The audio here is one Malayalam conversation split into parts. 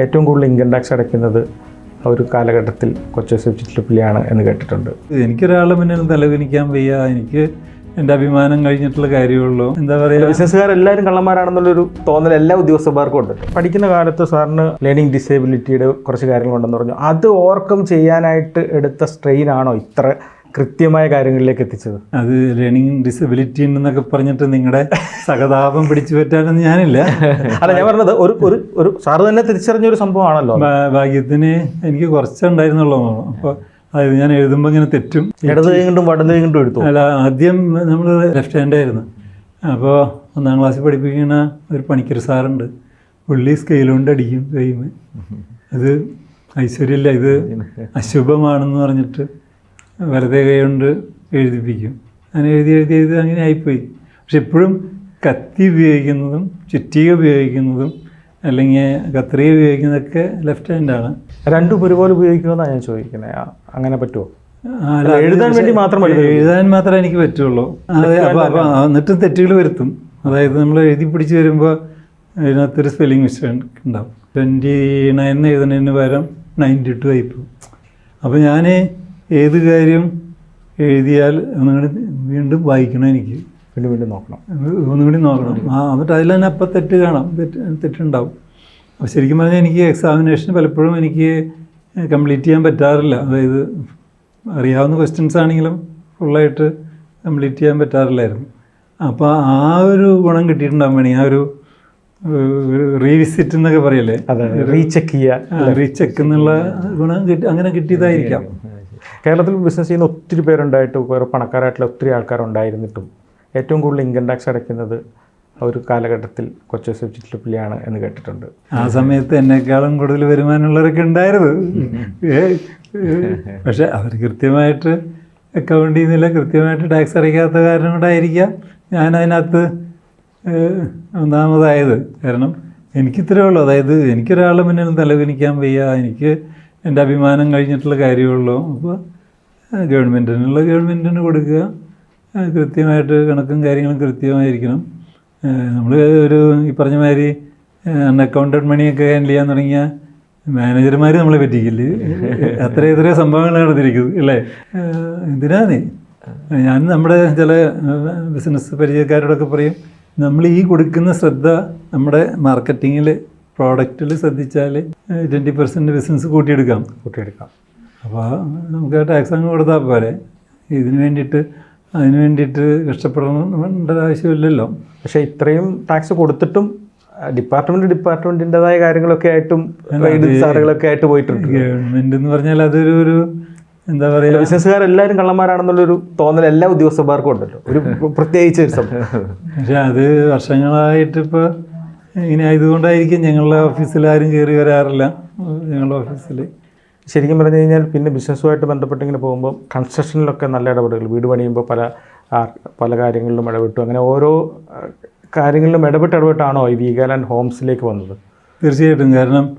ഏറ്റവും കൂടുതൽ ഇൻകം ടാക്സ് അടയ്ക്കുന്നത് ആ ഒരു കാലഘട്ടത്തിൽ കൊച്ചി ട്രിപ്പിലാണ് എന്ന് കേട്ടിട്ടുണ്ട്. എനിക്കൊരാളെ മുന്നിൽ തലവിനിക്കാൻ വയ്യ. എനിക്ക് എന്റെ അഭിമാനം കഴിഞ്ഞിട്ടുള്ള കാര്യമുള്ളൂ. എന്താ പറയുക ബിസിനസ്സുകാരെല്ലാവരും കള്ളന്മാരാണെന്നുള്ളൊരു തോന്നൽ എല്ലാ ഉദ്യോഗസ്ഥന്മാർക്കും ഉണ്ട്. പഠിക്കുന്ന കാലത്ത് സാറിന് ലേണിംഗ് ഡിസേബിലിറ്റിയുടെ കുറച്ച് കാര്യങ്ങളുണ്ടെന്ന് പറഞ്ഞു. അത് ഓവർകം ചെയ്യാനായിട്ട് എടുത്ത സ്ട്രെയിൻ ആണോ ഇത്ര? കൃത്യമായ കാര്യങ്ങളിലേക്ക് എത്തിച്ചത്. അത് ലേണിംഗ് ഡിസബിലിറ്റി ഉണ്ടെന്നൊക്കെ പറഞ്ഞിട്ട് നിങ്ങളുടെ സഹതാപം പിടിച്ചു പറ്റാനൊന്നും ഞാനില്ല. അല്ല ഞാൻ പറഞ്ഞത് ഒരു ഒരു ഒരു സാറ് തന്നെ തിരിച്ചറിഞ്ഞ ഒരു സംഭവമാണല്ലോ ഭാഗ്യത്തിന് എനിക്ക് കുറച്ചുണ്ടായിരുന്നുള്ളൂ. അപ്പോൾ അതായത് ഞാൻ എഴുതുമ്പോൾ ഇങ്ങനെ തെറ്റും. ഇടത് കൈകൊണ്ടും വടത് കൈകൊണ്ടും എടുത്തു അല്ല ആദ്യം നമ്മൾ ലെഫ്റ്റ് ഹാൻഡ് ആയിരുന്നു. അപ്പോൾ ഒന്നാം ക്ലാസ്സിൽ പഠിപ്പിക്കുന്ന ഒരു പണിക്കർ സാറുണ്ട്. പുള്ളി സ്കെയിൽ കൊണ്ട് അടിക്കും കൈമ് അത് ഐശ്വര്യമില്ല ഇത് അശുഭമാണെന്ന് പറഞ്ഞിട്ട് വെറുതെ കൈ കൊണ്ട് എഴുതിപ്പിക്കും. അങ്ങനെ എഴുതി എഴുതി എഴുതി അങ്ങനെ ആയിപ്പോയി. പക്ഷെ എപ്പോഴും കത്തി ഉപയോഗിക്കുന്നതും ചുറ്റിക ഉപയോഗിക്കുന്നതും അല്ലെങ്കിൽ കത്രിക ഉപയോഗിക്കുന്നതൊക്കെ ലെഫ്റ്റ് ഹാൻഡാണ് രണ്ടും ഒരുപോലെ ഉപയോഗിക്കുമെന്നാണ് ഞാൻ ചോദിക്കുന്നത് അങ്ങനെ പറ്റുമോ എഴുതാൻ വേണ്ടി മാത്രം എഴുതും. എഴുതാൻ മാത്രമേ എനിക്ക് പറ്റുള്ളൂ. അതെ അപ്പോൾ അപ്പോൾ എന്നിട്ടും തെറ്റുകൾ വരുത്തും. അതായത് നമ്മൾ എഴുതി പിടിച്ച് വരുമ്പോൾ അതിനകത്തൊരു സ്പെല്ലിംഗ് മിസ്റ്റേക്ക് ഉണ്ടാവും. ട്വന്റി നയൻ എഴുതുന്നതിന് പകരം നയന്റി ടു ആയിപ്പോവും. അപ്പോൾ ഞാൻ ഏത് കാര്യം എഴുതിയാൽ ഒന്നുകൂടി വീണ്ടും വായിക്കണം എനിക്ക്. വീണ്ടും വീണ്ടും നോക്കണം. ഒന്നുകൂടി നോക്കണം. ആ എന്നിട്ട് അതിൽ തന്നെ അപ്പം തെറ്റ് കാണാം. തെറ്റ് തെറ്റുണ്ടാവും. അപ്പോൾ ശരിക്കും പറഞ്ഞാൽ എനിക്ക് എക്സാമിനേഷൻ പലപ്പോഴും എനിക്ക് കംപ്ലീറ്റ് ചെയ്യാൻ പറ്റാറില്ല. അതായത് അറിയാവുന്ന ക്വസ്റ്റ്യൻസ് ആണെങ്കിലും ഫുള്ളായിട്ട് കംപ്ലീറ്റ് ചെയ്യാൻ പറ്റാറില്ലായിരുന്നു. അപ്പോൾ ആ ഒരു ഗുണം കിട്ടിയിട്ടുണ്ടാകും വേണി. ആ ഒരു റീവിസിറ്റ് എന്നൊക്കെ പറയല്ലേ? റീചെക്ക് ചെയ്യുക റീചെക്ക് എന്നുള്ള ഗുണം കിട്ടി അങ്ങനെ കിട്ടിയതായിരിക്കാം. കേരളത്തിൽ ബിസിനസ് ചെയ്യുന്ന ഒത്തിരി പേരുണ്ടായിട്ട് വേറെ പണക്കാരായിട്ടുള്ള ഒത്തിരി ആൾക്കാരുണ്ടായിരുന്നിട്ടും ഏറ്റവും കൂടുതൽ ഇൻകം ടാക്സ് അടയ്ക്കുന്നത് ഒരു കാലഘട്ടത്തിൽ കൊച്ചു ട്രിപ്പിലാണ് എന്ന് കേട്ടിട്ടുണ്ട്. ആ സമയത്ത് എന്നെക്കാളും കൂടുതൽ വരുമാനമുള്ളവരൊക്കെ ഉണ്ടായിരുന്നു. പക്ഷെ അവർ കൃത്യമായിട്ട് അക്കൗണ്ട് ചെയ്യുന്നില്ല കൃത്യമായിട്ട് ടാക്സ് അടയ്ക്കാത്ത കാരണം കൊണ്ടായിരിക്കാം ഞാൻ അതിനകത്ത് ഏ, ഒന്നാമതായത്. കാരണം എനിക്കിത്രേ ഉള്ളൂ. അതായത് എനിക്കൊരാളുടെ മുന്നിൽ തലകുനിക്കാൻ വയ്യ. എനിക്ക് എന്റെ അഭിമാനം കഴിഞ്ഞിട്ടുള്ള കാര്യമുള്ളൂ. അപ്പോൾ ഗവൺമെന്റിനുള്ള ഗവൺമെന്റിന് കൊടുക്കുക. കൃത്യമായിട്ട് കണക്കും കാര്യങ്ങളും കൃത്യമായിരിക്കണം. നമ്മൾ ഒരു ഈ പറഞ്ഞ മാതിരി അൺഅക്കൗണ്ടഡ് മണിയൊക്കെ ഹാൻഡിൽ ചെയ്യാൻ തുടങ്ങിയ മാനേജർമാർ നമ്മളെ പറ്റിക്കില്ല? അത്ര ഇത്ര സംഭവങ്ങൾ നടന്നിരിക്കുന്നത് അല്ലേ? എന്തിനാണ് ഞാൻ നമ്മുടെ ചില ബിസിനസ് പരിചയക്കാരോടൊക്കെ പറയും നമ്മൾ ഈ കൊടുക്കുന്ന ശ്രദ്ധ നമ്മുടെ മാർക്കറ്റിങ്ങിൽ പ്രോഡക്റ്റിൽ ശ്രദ്ധിച്ചാൽ ട്വന്റി പെർസെന്റ് ബിസിനസ് കൂട്ടിയെടുക്കാം. കൂട്ടിയെടുക്കാം. അപ്പോൾ നമുക്ക് ടാക്സ് അങ്ങ് കൊടുത്താൽ പോരെ. ഇതിന് വേണ്ടിയിട്ട് അതിന് വേണ്ടിയിട്ട് കഷ്ടപ്പെടേണ്ട ആവശ്യമില്ലല്ലോ. പക്ഷേ ഇത്രയും ടാക്സ് കൊടുത്തിട്ടും ഡിപ്പാർട്ട്മെന്റ് ഡിപ്പാർട്ട്മെന്റിന്റെതായ കാര്യങ്ങളൊക്കെ ആയിട്ടും സാറുകളൊക്കെ ആയിട്ട് പോയിട്ടുണ്ട്. ഗവൺമെന്റ് എന്ന് പറഞ്ഞാൽ അതൊരു ഒരു എന്താ പറയുക ബിസിനസ്സുകാരെല്ലാവരും കള്ളന്മാരാണെന്നുള്ളൊരു തോന്നൽ എല്ലാ ഉദ്യോഗസ്ഥന്മാർക്കും ഉണ്ടല്ലോ. ഒരു പ്രത്യേകിച്ച് ഒരു സംഭവം പക്ഷെ അത് വർഷങ്ങളായിട്ട് ഇപ്പോൾ ഇങ്ങനെ ആയതുകൊണ്ടായിരിക്കും ഞങ്ങളുടെ ഓഫീസിൽ ആരും കയറി വരാറില്ല. ഞങ്ങളുടെ ഓഫീസിൽ ശരിക്കും പറഞ്ഞു കഴിഞ്ഞാൽ പിന്നെ ബിസിനസ്സുമായിട്ട് ബന്ധപ്പെട്ട് ഇങ്ങനെ പോകുമ്പോൾ കൺസ്ട്രക്ഷനിലൊക്കെ നല്ല ഇടപെടലുകൾ. വീട് പണിയുമ്പോൾ പല പല കാര്യങ്ങളിലും ഇടപെട്ടു. അങ്ങനെ ഓരോ കാര്യങ്ങളിലും ഇടപെട്ട് ഇടപെട്ടാണോ ഈ വീഗാലാൻഡ് ഹോംസിലേക്ക് വന്നത്? തീർച്ചയായിട്ടും. കാരണം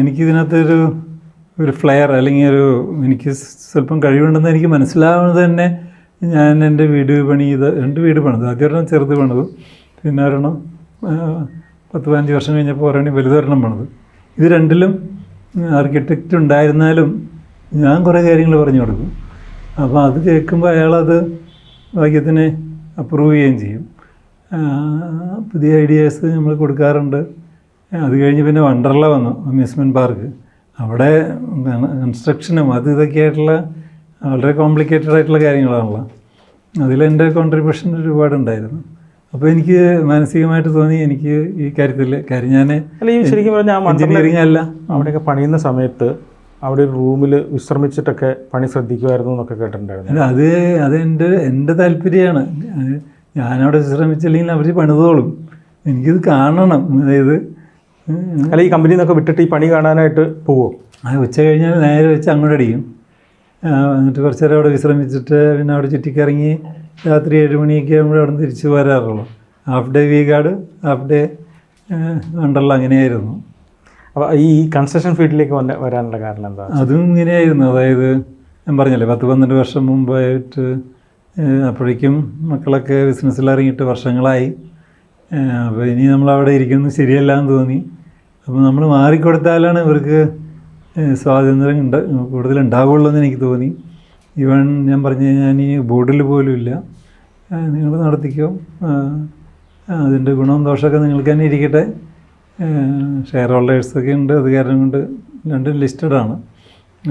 എനിക്കിതിനകത്തൊരു ഒരു ഫ്ലെയർ അല്ലെങ്കിൽ ഒരു എനിക്ക് സ്വല്പം കഴിവുണ്ടെന്ന് എനിക്ക് മനസ്സിലാവുന്നത് തന്നെ ഞാൻ എന്റെ വീട് പണി ചെയ്ത് രണ്ട് വീട് പണിത്. ആദ്യം ഒരെണ്ണം ചെറുത് പണിതു. പിന്നെ ഒരെണ്ണം പത്ത് പതിനഞ്ച് വർഷം കഴിഞ്ഞപ്പോൾ ഒരെണ്ണം വലുതൊരെണ്ണം പോണത്. ഇത് രണ്ടിലും ആർക്കിടെക്റ്റ് ഉണ്ടായിരുന്നാലും ഞാൻ കുറേ കാര്യങ്ങൾ പറഞ്ഞു കൊടുക്കും. അപ്പോൾ അത് കേൾക്കുമ്പോൾ അയാളത് ഭാഗ്യത്തിന് അപ്രൂവ് ചെയ്യുകയും ചെയ്യും. പുതിയ ഐഡിയാസ് നമ്മൾ കൊടുക്കാറുണ്ട്. അത് കഴിഞ്ഞ് പിന്നെ വണ്ടർല വന്നു അമ്യൂസ്മെന്റ് പാർക്ക് അവിടെ കൺസ്ട്രക്ഷനും അത് ഇതൊക്കെ ആയിട്ടുള്ള വളരെ കോംപ്ലിക്കേറ്റഡ് ആയിട്ടുള്ള കാര്യങ്ങളാണല്ലോ. അതിലെന്റെ കോൺട്രിബ്യൂഷൻ ഒരുപാടുണ്ടായിരുന്നു. അപ്പോൾ എനിക്ക് മാനസികമായിട്ട് തോന്നി എനിക്ക് ഈ കാര്യത്തിൽ കാര്യം ഞാൻ അല്ല ഈ ശരിക്കും പറഞ്ഞാൽ എഞ്ചിനീയറിംഗ് അല്ല. അവിടെയൊക്കെ പണിയുന്ന സമയത്ത് അവിടെ ഒരു റൂമിൽ വിശ്രമിച്ചിട്ടൊക്കെ പണി ശ്രദ്ധിക്കുമായിരുന്നു എന്നൊക്കെ കേട്ടിട്ടുണ്ടായിരുന്നു. അത് അത് എന്റെ എന്റെ താല്പര്യമാണ്. ഞാനവിടെ വിശ്രമിച്ചില്ലെങ്കിൽ അവർ പണിതോളും. എനിക്കിത് കാണണം. അതായത് അല്ല ഈ കമ്പനിയിൽ നിന്നൊക്കെ വിട്ടിട്ട് ഈ പണി കാണാനായിട്ട് പോവും? അത് ഉച്ച കഴിഞ്ഞാൽ നേരെ വെച്ച് അങ്ങോട്ട് അടിക്കും എന്നിട്ട് കുറച്ച് നേരം അവിടെ വിശ്രമിച്ചിട്ട് പിന്നെ അവിടെ ചുറ്റിക്കറങ്ങി രാത്രി ഏഴ് മണിയൊക്കെ ആകുമ്പോൾ അവിടെ നിന്ന് തിരിച്ച് വരാറുള്ളൂ. Half day V-Guard half day Wonderla അങ്ങനെയായിരുന്നു. അപ്പോൾ ഈ കൺസ്ട്രക്ഷൻ ഫീൽഡിലേക്ക് വന്ന വരാനുള്ള കാരണം എന്താ? അതും ഇങ്ങനെയായിരുന്നു. അതായത് ഞാൻ പറഞ്ഞല്ലേ പത്ത് പന്ത്രണ്ട് വർഷം മുമ്പായിട്ട് അപ്പോഴേക്കും മക്കളൊക്കെ ബിസിനസ്സിൽ ഇറങ്ങിയിട്ട് വർഷങ്ങളായി. അപ്പോൾ ഇനി നമ്മൾ അവിടെ ഇരിക്കുന്നത് ശരിയല്ല എന്ന് തോന്നി. അപ്പോൾ നമ്മൾ മാറിക്കൊടുത്താലാണ് ഇവർക്ക് സ്വാതന്ത്ര്യം ഉണ്ട് കൂടുതൽ ഉണ്ടാവുള്ളൂ എന്ന് എനിക്ക് തോന്നി. ഈവൻ ഞാൻ പറഞ്ഞു കഴിഞ്ഞാൽ ഇനി ബോർഡിൽ പോലും ഇല്ല. നിങ്ങൾ നടത്തിക്കോ. അതിന്റെ ഗുണവും ദോഷമൊക്കെ നിങ്ങൾക്ക് തന്നെ ഇരിക്കട്ടെ. ഷെയർ ഹോൾഡേഴ്സൊക്കെ ഉണ്ട്. അത് കാരണം കൊണ്ട് രണ്ടും ലിസ്റ്റഡ് ആണ്.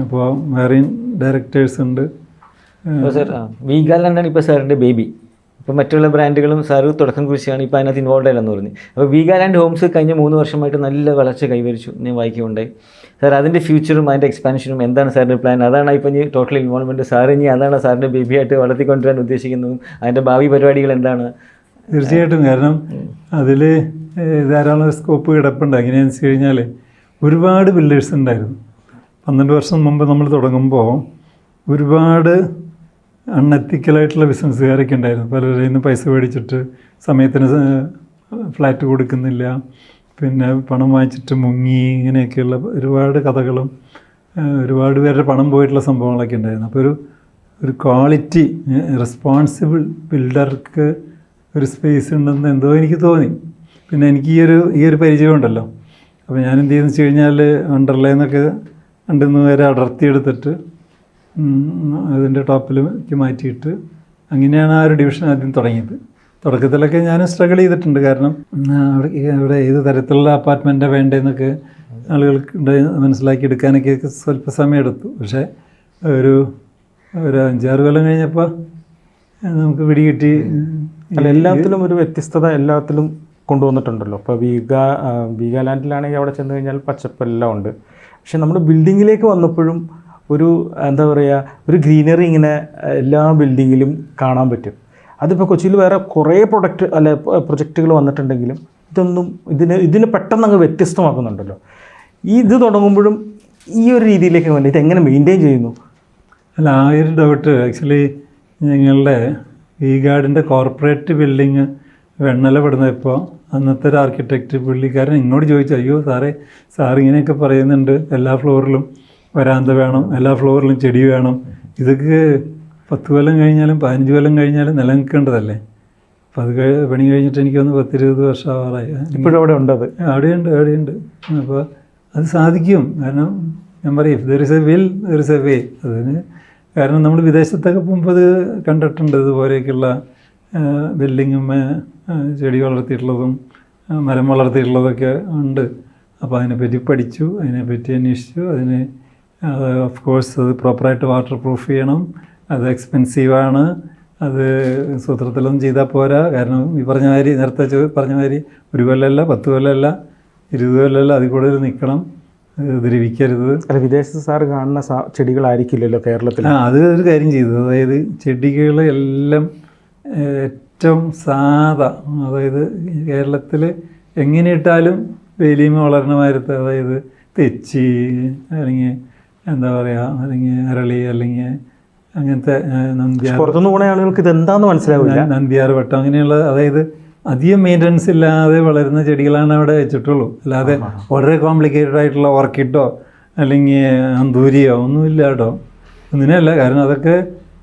അപ്പോൾ വേറെയും ഡയറക്ടേഴ്സ് ഉണ്ട്. സാർ ഇപ്പോൾ സാറിന്റെ ബേബി ഇപ്പോൾ മറ്റുള്ള ബ്രാൻഡുകളും സാറ് തുടക്കം കുറിച്ചാണ് ഇപ്പോൾ അതിനകത്ത് ഇൻവോൾവ് ആയില്ലെന്ന് പറഞ്ഞു. അപ്പോൾ വീഗാലാൻഡ് ഹോംസ് കഴിഞ്ഞ മൂന്ന് വർഷമായിട്ട് നല്ല വളർച്ച കൈവരിച്ചു ഞാൻ വായിക്കുകയുണ്ടായി സാർ അതിന്റെ ഫ്യൂച്ചറും അതിന്റെ എക്സ്പാൻഷനും എന്താണ് സാറിന്റെ പ്ലാൻ അതാണ് ഇപ്പോൾ ഇനി ടോട്ടൽ ഇൻവോൾവ്മെന്റ് സാർ ഇനി അതാണ് സാറിന്റെ ബേബിയായിട്ട് വളർത്തിക്കൊണ്ടുവരാൻ ഉദ്ദേശിക്കുന്നതും അതിന്റെ ഭാവി പരിപാടികൾ എന്താണ്? തീർച്ചയായിട്ടും കാരണം അതിൽ ധാരാളം സ്കോപ്പ് കിടപ്പുണ്ട്. എങ്ങനെയാണെന്ന് വെച്ച് കഴിഞ്ഞാൽ ഒരുപാട് ബിൽഡേഴ്സ് ഉണ്ടായിരുന്നു. പന്ത്രണ്ട് വർഷം മുമ്പ് നമ്മൾ തുടങ്ങുമ്പോൾ ഒരുപാട് അൺഎത്തിക്കലായിട്ടുള്ള ബിസിനസ്സുകാരൊക്കെ ഉണ്ടായിരുന്നു. പലരുടെ നിന്ന് പൈസ മേടിച്ചിട്ട് സമയത്തിന് ഫ്ലാറ്റ് കൊടുക്കുന്നില്ല. പിന്നെ പണം വാങ്ങിച്ചിട്ട് മുങ്ങി ഇങ്ങനെയൊക്കെയുള്ള ഒരുപാട് കഥകളും ഒരുപാട് പേരുടെ പണം പോയിട്ടുള്ള സംഭവങ്ങളൊക്കെ ഉണ്ടായിരുന്നു. അപ്പോൾ ഒരു ഒരു ക്വാളിറ്റി റെസ്പോൺസിബിൾ ബിൽഡർക്ക് ഒരു സ്പേസ് ഉണ്ടെന്ന് എന്തോ എനിക്ക് തോന്നി. പിന്നെ എനിക്ക് ഈ ഒരു ഈ ഒരു പരിചയം ഉണ്ടല്ലോ. അപ്പോൾ ഞാൻ എന്ത് ചെയ്യുന്നു വെച്ച് കഴിഞ്ഞാൽ അണ്ടർലൈനൊക്കെ രണ്ടുമൂന്ന് പേരെ അടർത്തിയെടുത്തിട്ട് അതിന്റെ ടോപ്പിലേക്ക് മാറ്റിയിട്ട് അങ്ങനെയാണ് ആ ഒരു ഡിവിഷൻ ആദ്യം തുടങ്ങിയത്. തുടക്കത്തിലൊക്കെ ഞാൻ സ്ട്രഗിൾ ചെയ്തിട്ടുണ്ട്. കാരണം അവിടെ ഏത് തരത്തിലുള്ള അപ്പാർട്ട്മെന്റാണ് വേണ്ടതെന്നൊക്കെ ആളുകൾക്ക് മനസ്സിലാക്കി എടുക്കാനൊക്കെ സ്വല്പ സമയം എടുത്തു. പക്ഷേ ഒരു ഒരു അഞ്ചാറ് കൊല്ലം കഴിഞ്ഞപ്പോൾ നമുക്ക് പിടികിട്ടി. അല്ല എല്ലാത്തിലും ഒരു വ്യത്യസ്തത എല്ലാത്തിലും കൊണ്ടുവന്നിട്ടുണ്ടല്ലോ. ഇപ്പോൾ വീഗ വീഗാലാൻഡിലാണെങ്കിൽ അവിടെ ചെന്ന് കഴിഞ്ഞാൽ പച്ചപ്പെല്ലാം ഉണ്ട്. പക്ഷെ നമ്മുടെ ബിൽഡിങ്ങിലേക്ക് വന്നപ്പോഴും ഒരു എന്താ പറയുക ഒരു ഗ്രീനറി ഇങ്ങനെ എല്ലാ ബിൽഡിങ്ങിലും കാണാൻ പറ്റും. അതിപ്പോൾ കൊച്ചിയിൽ വേറെ കുറേ പ്രൊഡക്റ്റ് അല്ല പ്രൊജക്റ്റുകൾ വന്നിട്ടുണ്ടെങ്കിലും ഇതൊന്നും ഇതിന് ഇതിന് പെട്ടെന്ന് അങ്ങ് വ്യത്യസ്തമാക്കുന്നുണ്ടല്ലോ. ഈ ഇത് തുടങ്ങുമ്പോഴും ഈ ഒരു രീതിയിലേക്ക് വന്നില്ല ഇത് എങ്ങനെ മെയിന്റെയിൻ ചെയ്യുന്നു? അല്ല ആ ഒരു ഡൗട്ട്. ആക്ച്വലി ഞങ്ങളുടെ ഈ ഗാർഡിന്റെ കോർപ്പറേറ്റ് ബിൽഡിങ് വെണ്ണല പെടുന്നപ്പോൾ അന്നത്തെ ഒരു ആർക്കിടെക്റ്റ് പുള്ളിക്കാരൻ ഇങ്ങോട്ട് ചോദിച്ചു അയ്യോ സാറേ സാർ ഇങ്ങനെയൊക്കെ പറയുന്നുണ്ട് എല്ലാ ഫ്ലോറിലും. വരാന്ത വേണം എല്ലാ ഫ്ലോറിലും ചെടി വേണം. ഇതൊക്കെ പത്ത് കൊല്ലം കഴിഞ്ഞാലും പതിനഞ്ച് കൊല്ലം കഴിഞ്ഞാലും നിലനിൽക്കേണ്ടതല്ലേ? അപ്പോൾ അത് കഴി പണി കഴിഞ്ഞിട്ട് എനിക്കൊന്ന് പത്തിരുപത് വർഷം ആവാറായി ഇപ്പോഴും അവിടെ ഉണ്ട് അത് അവിടെയുണ്ട് അവിടെയുണ്ട്. അപ്പോൾ അത് സാധിക്കും. കാരണം ഞാൻ പറയും there is a will there is a way അതിന് കാരണം നമ്മൾ വിദേശത്തൊക്കെ പോകുമ്പോൾ അത് കണ്ടിട്ടുണ്ട്. ഇതുപോലെയൊക്കെയുള്ള ബിൽഡിങ്ങും ചെടി വളർത്തിയിട്ടുള്ളതും മരം വളർത്തിയിട്ടുള്ളതൊക്കെ ഉണ്ട്. അപ്പോൾ അതിനെപ്പറ്റി പഠിച്ചു അതിനെപ്പറ്റി അന്വേഷിച്ചു അതിന് ഓഫ് കോഴ്സ് അത് പ്രോപ്പറായിട്ട് വാട്ടർ പ്രൂഫ് ചെയ്യണം. അത് എക്സ്പെൻസീവാണ് അത് സൂത്രത്തിലൊന്നും ചെയ്താൽ പോരാ. കാരണം ഈ പറഞ്ഞ മാതിരി നേരത്തെ പറഞ്ഞ മാതിരി ഒരു കൊല്ലമല്ല പത്ത് കൊല്ലമല്ല ഇരുപത് കൊല്ലമല്ല അതിൽ കൂടുതൽ നിൽക്കണം അത് ദ്രവിക്കരുത്. അല്ല വിദേശത്ത് സാർ കാണുന്ന സാ- ചെടികളായിരിക്കില്ലല്ലോ കേരളത്തിൽ ആ അത് ഒരു കാര്യം ചെയ്തു. അതായത് ചെടികൾ എല്ലാം ഏറ്റവും സാധാ അതായത് കേരളത്തിൽ എങ്ങനെ ഇട്ടാലും വേലിയമ വളരണ അതായത് തെച്ചി അല്ലെങ്കിൽ എന്താ പറയുക അല്ലെങ്കിൽ അരളി അല്ലെങ്കിൽ അങ്ങനത്തെ നന്ദിയാർ പുറത്തുനിന്ന് പോണ ആളുകൾക്ക് ഇത് എന്താന്ന് മനസ്സിലാവില്ല നന്ദിയാർ വട്ടം അങ്ങനെയുള്ള അതായത് അധികം മെയിന്റനൻസ് ഇല്ലാതെ വളരുന്ന ചെടികളാണ് അവിടെ വെച്ചിട്ടുള്ളൂ. അല്ലാതെ വളരെ കോംപ്ലിക്കേറ്റഡ് ആയിട്ടുള്ള ഓർക്കിഡോ അല്ലെങ്കിൽ അന്തൂരിയോ ഒന്നുമില്ല കേട്ടോ. ഒന്നിനല്ല കാരണം അതൊക്കെ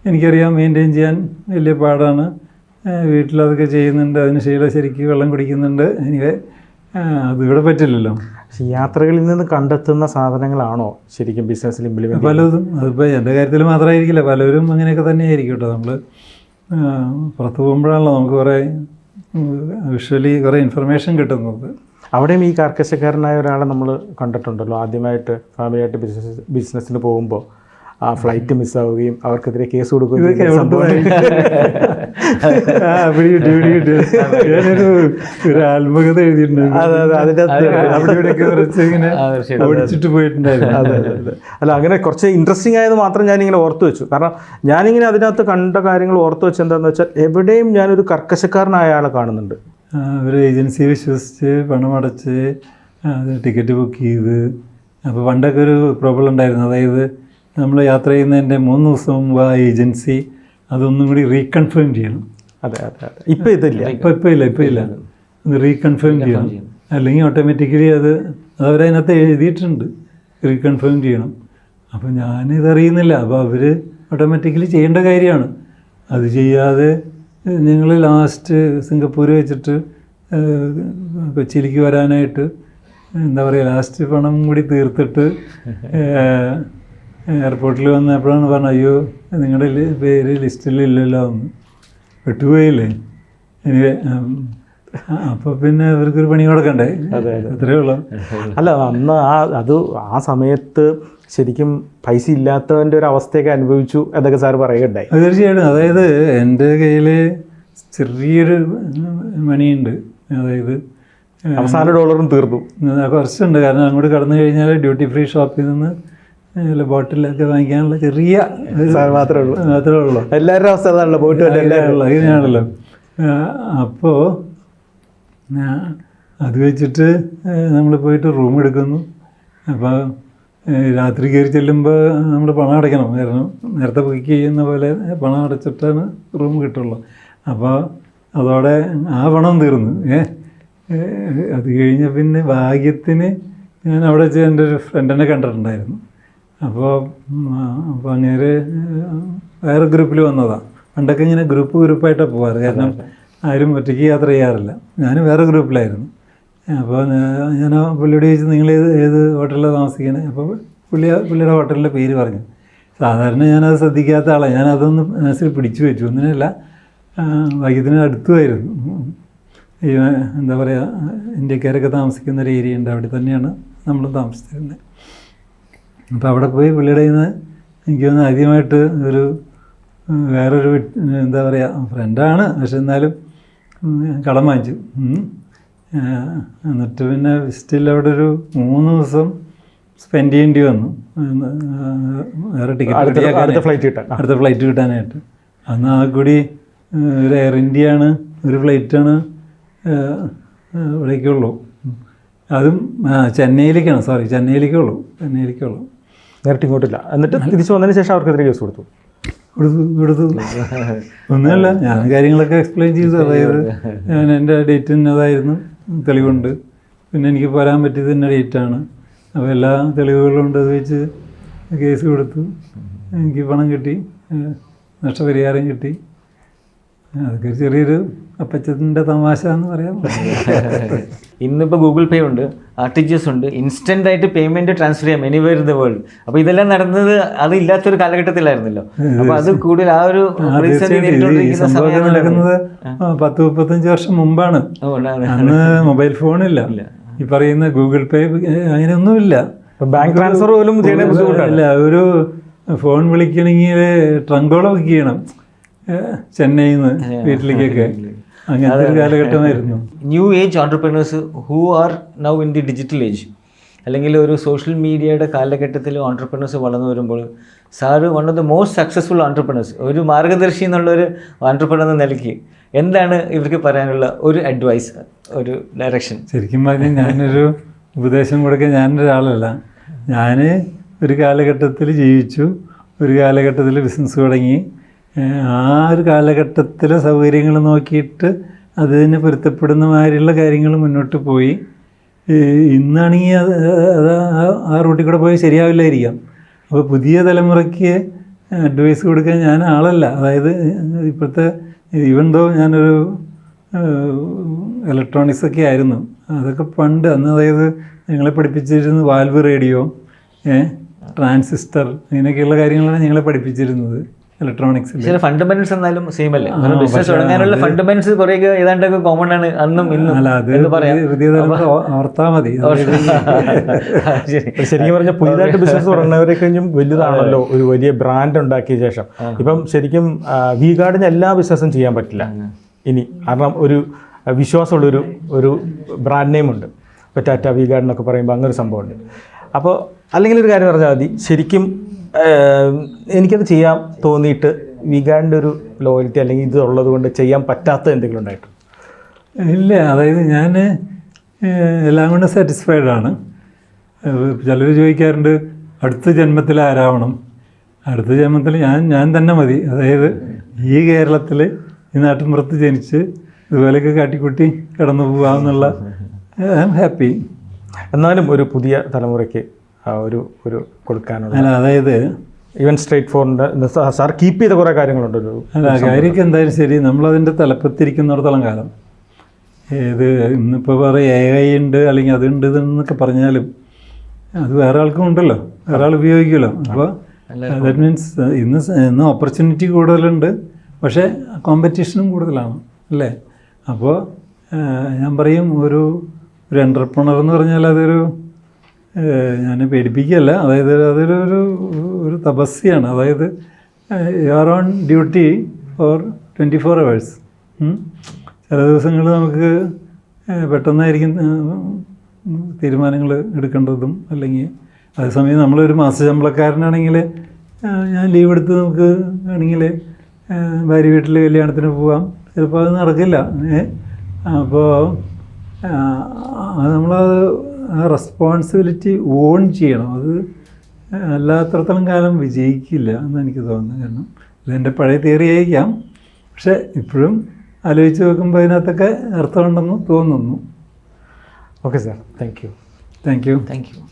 എനിക്കറിയാം മെയിന്റെയിൻ ചെയ്യാൻ വലിയ പാടാണ്. വീട്ടിലതൊക്കെ ചെയ്യുന്നുണ്ട്. അതിന് ശീല ശരിക്ക് വെള്ളം കുടിക്കുന്നുണ്ട്. എനിക്ക് അതിവിടെ പറ്റില്ലല്ലോ. യാത്രകളിൽ നിന്ന് കണ്ടെത്തുന്ന സാധനങ്ങളാണോ ശരിക്കും ബിസിനസ്സിൽ ഇംപ്ലിമെന്റ് പലതും. അതിപ്പോൾ എന്റെ കാര്യത്തിൽ മാത്രമായിരിക്കില്ല. പലരും അങ്ങനെയൊക്കെ തന്നെയായിരിക്കും കേട്ടോ നമ്മൾ പുറത്ത് പോകുമ്പോഴാണല്ലോ നമുക്ക് കുറേ വിഷ്വലി കുറേ ഇൻഫർമേഷൻ കിട്ടുന്നത്. അവിടെയും ഈ കർക്കശക്കാരനായ ഒരാളെ നമ്മൾ കണ്ടിട്ടുണ്ടല്ലോ. ആദ്യമായിട്ട് ഫാമിലിയായിട്ട് ബിസിനസ് ബിസിനസ്സിന് പോകുമ്പോൾ ആ ഫ്ലൈറ്റ് മിസ്സാവുകയും അവർക്കെതിരെ കേസ് കൊടുക്കുകയും ഒരു ആത്മകഥ എഴുതിയിട്ടുണ്ടായിരുന്നു പോയിട്ടുണ്ടായിരുന്നു. അല്ല അങ്ങനെ കുറച്ച് ഇൻട്രസ്റ്റിംഗ് ആയത് മാത്രം ഞാനിങ്ങനെ ഓർത്തു വെച്ചു. കാരണം ഞാനിങ്ങനെ അതിനകത്ത് കണ്ട കാര്യങ്ങൾ ഓർത്തു വെച്ച് എന്താണെന്ന് വെച്ചാൽ എവിടെയും ഞാനൊരു കർക്കശക്കാരനായ ആളെ കാണുന്നുണ്ട്. ഒരു ഏജൻസി വിശ്വസിച്ച് പണമടച്ച് ആ, ടിക്കറ്റ് ബുക്ക് ചെയ്ത് അപ്പോൾ പണ്ടൊക്കെ ഒരു പ്രോബ്ലം ഉണ്ടായിരുന്നു. അതായത് നമ്മൾ യാത്ര ചെയ്യുന്നതിന്റെ മൂന്ന് ദിവസം മുമ്പ് ആ ഏജൻസി അതൊന്നും കൂടി റീകൺഫേം ചെയ്യണം. അതെ അതെ അതെ. ഇപ്പം ഇതില്ല. ഇപ്പം ഇപ്പം ഇല്ല ഇപ്പം ഇല്ല. ഒന്ന് റീകൺഫേം ചെയ്യണം. അല്ലെങ്കിൽ ഓട്ടോമാറ്റിക്കലി അത് അതവരതിനകത്ത് എഴുതിയിട്ടുണ്ട്. റീകൺഫേം ചെയ്യണം. അപ്പം ഞാനിതറിയുന്നില്ല. അപ്പോൾ അവർ ഓട്ടോമാറ്റിക്കലി ചെയ്യേണ്ട കാര്യമാണ്. അത് ചെയ്യാതെ ഞങ്ങൾ ലാസ്റ്റ് സിംഗപ്പൂർ വെച്ചിട്ട് കൊച്ചിയിലേക്ക് വരാനായിട്ട് എന്താ പറയുക ലാസ്റ്റ് പണം കൂടി തീർത്തിട്ട് എയർപോർട്ടിൽ വന്നപ്പോഴാണ് പറഞ്ഞത് അയ്യോ നിങ്ങളുടെ പേര് ലിസ്റ്റിലില്ലല്ലോ എന്ന് വിട്ടുപോയില്ലേ എനിക്ക് അപ്പോൾ പിന്നെ ഇവർക്കൊരു പണി കൊടുക്കണ്ടേ? അത്രേ ഉള്ളൂ. അല്ല അന്ന് ആ അത് ആ സമയത്ത് ശരിക്കും പൈസ ഇല്ലാത്തവന്റെ ഒരു അവസ്ഥയൊക്കെ അനുഭവിച്ചു എന്നൊക്കെ സാർ പറയുകയുണ്ടായി. അത് തീർച്ചയായിട്ടും. അതായത് എന്റെ കയ്യിൽ ചെറിയൊരു മണിയുണ്ട്. അതായത് അവസാന ഡോളറും തീർന്നു. കുറച്ചുണ്ട്. കാരണം അങ്ങോട്ട് കടന്നു കഴിഞ്ഞാൽ ഡ്യൂട്ടി ഫ്രീ ഷോപ്പിൽ നിന്ന് വല്ല ബോട്ടിലൊക്കെ വാങ്ങിക്കാനുള്ള ചെറിയ മാത്രമേ ഉള്ളൂ. മാത്രമേ ഉള്ളൂ. എല്ലാവരുടെ അവസ്ഥ അതാണല്ലോ പോയിട്ട് വല്ല എല്ലാവരും അങ്ങനെയാണല്ലോ അങ്ങനെയാണല്ലോ അപ്പോൾ അത് വെച്ചിട്ട് നമ്മൾ പോയിട്ട് റൂം എടുക്കുന്നു. അപ്പോൾ രാത്രി കയറി ചെല്ലുമ്പോൾ നമ്മൾ പണം അടയ്ക്കണം. കാരണം നേരത്തെ ബുക്ക് ചെയ്യുന്ന പോലെ പണം അടച്ചിട്ടാണ് റൂം കിട്ടുള്ളൂ. അപ്പോൾ അതോടെ ആ പണം തീർന്നു. ഏ, അത് കഴിഞ്ഞ പിന്നെ ഭാഗ്യത്തിന് ഞാൻ അവിടെ വെച്ച് എന്റെ ഒരു ഫ്രണ്ടിനെ കണ്ടിട്ടുണ്ടായിരുന്നു. അപ്പോൾ അപ്പോൾ അങ്ങനെ വേറെ ഗ്രൂപ്പിൽ വന്നതാണ് പണ്ടൊക്കെ ഇങ്ങനെ ഗ്രൂപ്പ് ഗ്രൂപ്പായിട്ടാണ് പോവാറ്. കാരണം ആരും ഒറ്റയ്ക്ക് യാത്ര ചെയ്യാറില്ല. ഞാൻ വേറെ ഗ്രൂപ്പിലായിരുന്നു. അപ്പോൾ ഞാൻ പുള്ളിയോട് ചോദിച്ചു നിങ്ങൾ ഏത് ഏത് ഹോട്ടലിലാണ് താമസിക്കുന്നത് അപ്പോൾ പുള്ളി പുള്ളിയുടെ ഹോട്ടലിന്റെ പേര് പറഞ്ഞു. സാധാരണ ഞാനത് ശ്രദ്ധിക്കാത്ത ആളാണ് ഞാൻ അതൊന്ന് മനസ്സിൽ പിടിച്ചു വെച്ചു. ഒന്നിനല്ല ഭാഗ്യത്തിന് അടുത്തുമായിരുന്നു. ഈ എന്താ പറയുക ഇന്ത്യക്കാരൊക്കെ താമസിക്കുന്ന ഒരു ഏരിയ ഉണ്ട്. അവിടെ തന്നെയാണ് നമ്മൾ താമസിച്ചിരുന്നത്. അപ്പോൾ അവിടെ പോയി പുള്ളിയുടെ നിന്ന് എനിക്ക് തോന്നുന്നു ആദ്യമായിട്ട് ഒരു വേറൊരു എന്താ പറയുക ഫ്രണ്ടാണ് പക്ഷെ എന്നാലും കടം വാങ്ങിച്ചു. എന്നിട്ട് പിന്നെ സ്റ്റിൽ അവിടെ ഒരു മൂന്ന് ദിവസം സ്പെൻഡ് ചെയ്യേണ്ടി വന്നു. വേറെ ടിക്കറ്റ് അടുത്ത അടുത്ത ഫ്ലൈറ്റ് കിട്ടാൻ. അടുത്ത ഫ്ലൈറ്റ് കിട്ടാനായിട്ട്. അന്ന് ആ കൂടി ഒരു എയർ ഇന്ത്യയാണ് ഒരു ഫ്ലൈറ്റാണ് ഇവിടേക്കുള്ളൂ. അതും ചെന്നൈയിലേക്കാണ്. സോറി ചെന്നൈയിലേക്കുള്ളൂ. ചെന്നൈയിലേക്കുള്ളൂ. നേരിട്ട് ഇങ്ങോട്ടില്ല. എന്നിട്ട് തിരിച്ചു വന്നതിന് ശേഷം അവർക്കെതിരെ കേസ് കൊടുത്തു. കൊടുത്തു ഒന്നുമല്ല ഞാൻ കാര്യങ്ങളൊക്കെ എക്സ്പ്ലെയിൻ ചെയ്തു. അതായത് ഞാൻ എന്റെ ഡേറ്റ് ഇന്നതായിരുന്നു തെളിവുണ്ട്. പിന്നെ എനിക്ക് വരാൻ പറ്റിയത് എന്റെ ഡേറ്റാണ് അപ്പോൾ എല്ലാ തെളിവുകളും ഉണ്ട് അത് വെച്ച് കേസ് കൊടുത്തു. എനിക്ക് പണം കിട്ടി നഷ്ടപരിഹാരം കിട്ടി. അതൊക്കെ ചെറിയൊരു അപ്പച്ചത്തിന്റെ തമാശ എന്ന് പറയാം. ഇന്നിപ്പോൾ ഗൂഗിൾ പേ ഉണ്ട് ആർ ടി ജി എസ് ഉണ്ട് ഇൻസ്റ്റന്റ് ആയിട്ട് പേയ്മെന്റ് ട്രാൻസ്ഫർ ചെയ്യാം എനിവേർ ഇൻ ദ വേൾഡ് അപ്പോൾ ഇതെല്ലാം നടന്നത് അത് ഇല്ലാത്തൊരു കാലഘട്ടത്തിലായിരുന്നല്ലോ. അപ്പോൾ അത് കൂടുതൽ ആ ഒരു നടക്കുന്നത് പത്ത് മുപ്പത്തഞ്ച് വർഷം മുമ്പാണ്. അന്ന് മൊബൈൽ ഫോണില്ല. ഈ പറയുന്ന ഗൂഗിൾ പേ അങ്ങനെയൊന്നുമില്ല. ബാങ്ക് ട്രാൻസ്ഫർ പോലും ചെയ്യാൻ ഒരു ഫോൺ വിളിക്കണമെങ്കിൽ ട്രങ്കോളം ബുക്ക് ചെയ്യണം. ചെന്നൈയിൽ നിന്ന് വീട്ടിലേക്കൊക്കെ. അങ്ങനത്തെ ഒരു കാലഘട്ടമായിരുന്നു. New age entrepreneurs who are now in the digital age അല്ലെങ്കിൽ ഒരു സോഷ്യൽ മീഡിയയുടെ കാലഘട്ടത്തിൽ ഓണ്ടർപ്രണേഴ്സ് വളർന്നു വരുമ്പോൾ sir one of the most successful entrepreneurs ഒരു മാർഗദർശി എന്നുള്ള ഒരു ഓണ്ടർപ്രണർ എന്ന നിലയ്ക്ക് എന്താണ് ഇവർക്ക് പറയാനുള്ള ഒരു അഡ്വൈസ് ഒരു ഡയറക്ഷൻ ശരിക്കും പറഞ്ഞാൽ ഞാനൊരു ഉപദേശം കൊടുക്കാൻ ഞാനൊരാളല്ല. ഞാൻ ഒരു കാലഘട്ടത്തിൽ ജീവിച്ചു ഒരു കാലഘട്ടത്തിൽ ബിസിനസ് തുടങ്ങി. ആ ഒരു കാലഘട്ടത്തിലെ സൗകര്യങ്ങൾ നോക്കിയിട്ട് അതിന് പൊരുത്തപ്പെടുന്ന മാതിരിയുള്ള കാര്യങ്ങൾ മുന്നോട്ട് പോയി. ഇന്നാണെങ്കിൽ അത് ആ റൂട്ടിൽ കൂടെ പോയി ശരിയാവില്ലായിരിക്കാം. അപ്പോൾ പുതിയ തലമുറയ്ക്ക് അഡ്വൈസ് കൊടുക്കാൻ ഞാൻ ആളല്ല. അതായത് ഇപ്പോഴത്തെ ഈവൻ ദോ ഞാനൊരു ഇലക്ട്രോണിക്സ് ഒക്കെ ആയിരുന്നു. അതൊക്കെ പണ്ട് അന്ന് അതായത് ഞങ്ങളെ പഠിപ്പിച്ചിരുന്നത് വാൽവ് റേഡിയോ ട്രാൻസിസ്റ്റർ ഇങ്ങനെയൊക്കെയുള്ള കാര്യങ്ങളാണ് ഞങ്ങളെ പഠിപ്പിച്ചിരുന്നത്. ഇലക്ട്രോണിക്സിൽ ചില ഫണ്ടമെന്റൽസ് എന്നാലും സെയിം അല്ലേ? ബിസിനസ് തുടങ്ങാനുള്ള ഫണ്ടമെന്റ്സ് കുറേയൊക്കെ ഏതാണ്ടൊക്കെ കോമൺ ആണ് അന്നും ഇന്നും അല്ല അത് എന്ന് പറയാം. പുതിയ- പുതിയ തലമുറ ഓ- ഓർത്താൽ മതി. ശരി. ശരിക്കും പറഞ്ഞാൽ പുതിയതായിട്ട് ബിസിനസ് തുടങ്ങുന്നവരെ കഴിഞ്ഞും വലുതാണല്ലോ ഒരു വലിയ ബ്രാൻഡ് ഉണ്ടാക്കിയ ശേഷം. ഇപ്പം ശരിക്കും വി ഗാർഡിന് എല്ലാ ബിസിനസ്സും ചെയ്യാൻ പറ്റില്ല. ഇനി കാരണം ഒരു വിശ്വാസമുള്ളൊരു ഒരു ബ്രാൻഡ് നെയിം ഉണ്ട്. ഇപ്പോൾ ടാറ്റ വി ഗാർഡ് എന്നൊക്കെ പറയുമ്പോൾ അങ്ങനെ ഒരു സംഭവമുണ്ട്. അപ്പോൾ അല്ലെങ്കിൽ ഒരു കാര്യം പറഞ്ഞാൽ മതി. ശരിക്കും എനിക്കത് ചെയ്യാൻ തോന്നിയിട്ട് വികാന്റെ ഒരു ലോയൽറ്റി അല്ലെങ്കിൽ ഇത് ഉള്ളത് കൊണ്ട് ചെയ്യാൻ പറ്റാത്ത എന്തെങ്കിലും ഉണ്ടായിട്ടുണ്ട്? ഇല്ല അതായത് ഞാൻ എല്ലാം കൊണ്ടും സാറ്റിസ്ഫൈഡ് ആണ്. ചിലർ ചോദിക്കാറുണ്ട് അടുത്ത ജന്മത്തിൽ ആരാവണം? അടുത്ത ജന്മത്തിൽ ഞാൻ ഞാൻ തന്നെ മതി. അതായത് ഈ കേരളത്തിൽ ഈ നാട്ടിൻപുറത്ത് ജനിച്ച് ഇതുപോലെയൊക്കെ കാട്ടിക്കുട്ടി കടന്നു പോകാമെന്നുള്ള ഐ ആം ഹാപ്പി. എന്നാലും ഒരു പുതിയ തലമുറയ്ക്ക് ഒരു ഒരു കൊടുക്കാനുള്ള അല്ല അതായത് ഈവൻ സ്ട്രേറ്റ് ഫോറിന്റെ സാർ കീപ്പ് ചെയ്ത കുറേ കാര്യങ്ങളുണ്ട് ഒരു അല്ല കാര്യമൊക്കെ എന്തായാലും ശരി. നമ്മളതിന്റെ തലപ്പത്തിരിക്കുന്നിടത്തോളം കാലം. ഏത് ഇന്നിപ്പോൾ പറയും എ ഐ ഉണ്ട് അല്ലെങ്കിൽ അതുണ്ട് എന്നൊക്കെ പറഞ്ഞാലും അത് വേറെ ആൾക്കും ഉണ്ടല്ലോ. വേറെ ആൾ ഉപയോഗിക്കുമല്ലോ. അപ്പോൾ ദാറ്റ് മീൻസ് ഇന്ന് ഇന്ന് ഓപ്പർച്യൂണിറ്റി കൂടുതലുണ്ട്. പക്ഷേ കോമ്പറ്റീഷനും കൂടുതലാണ്. അല്ലേ? അപ്പോൾ ഞാൻ പറയും ഒരു ഒരു എന്റർപ്രണർ എന്ന് പറഞ്ഞാൽ അതൊരു ഞാൻ പേടിപ്പിക്കുകയല്ല. അതായത് അതൊരു ഒരു ഒരു തപസ്യാണ് അതായത് you are on duty for twenty four hours ചില ദിവസങ്ങൾ നമുക്ക് പെട്ടെന്നായിരിക്കും തീരുമാനങ്ങൾ എടുക്കേണ്ടതും അല്ലെങ്കിൽ അതേസമയം നമ്മളൊരു മാസശമ്പളക്കാരനാണെങ്കിൽ ശമ്പളക്കാരനാണെങ്കിൽ ഞാൻ ലീവ് എടുത്ത് നമുക്ക് ആണെങ്കിൽ ഭാര്യ വീട്ടിൽ കല്യാണത്തിന് പോവാം. ചിലപ്പോൾ അത് നടക്കില്ല. അപ്പോൾ നമ്മളത് ആ റെസ്പോൺസിബിലിറ്റി ഓൺ ചെയ്യണം. അത് അല്ലാത്തടത്തോളം കാലം വിജയിക്കില്ല എന്ന് എനിക്ക് തോന്നുന്നു. കാരണം ഇതെന്റെ പഴയ തിയറി ആയിരിക്കാം. പക്ഷേ ഇപ്പോഴും ആലോചിച്ച് നോക്കുമ്പോൾ അതിനകത്തൊക്കെ അർത്ഥമുണ്ടെന്ന് തോന്നുന്നു. Okay sir thank you thank you thank you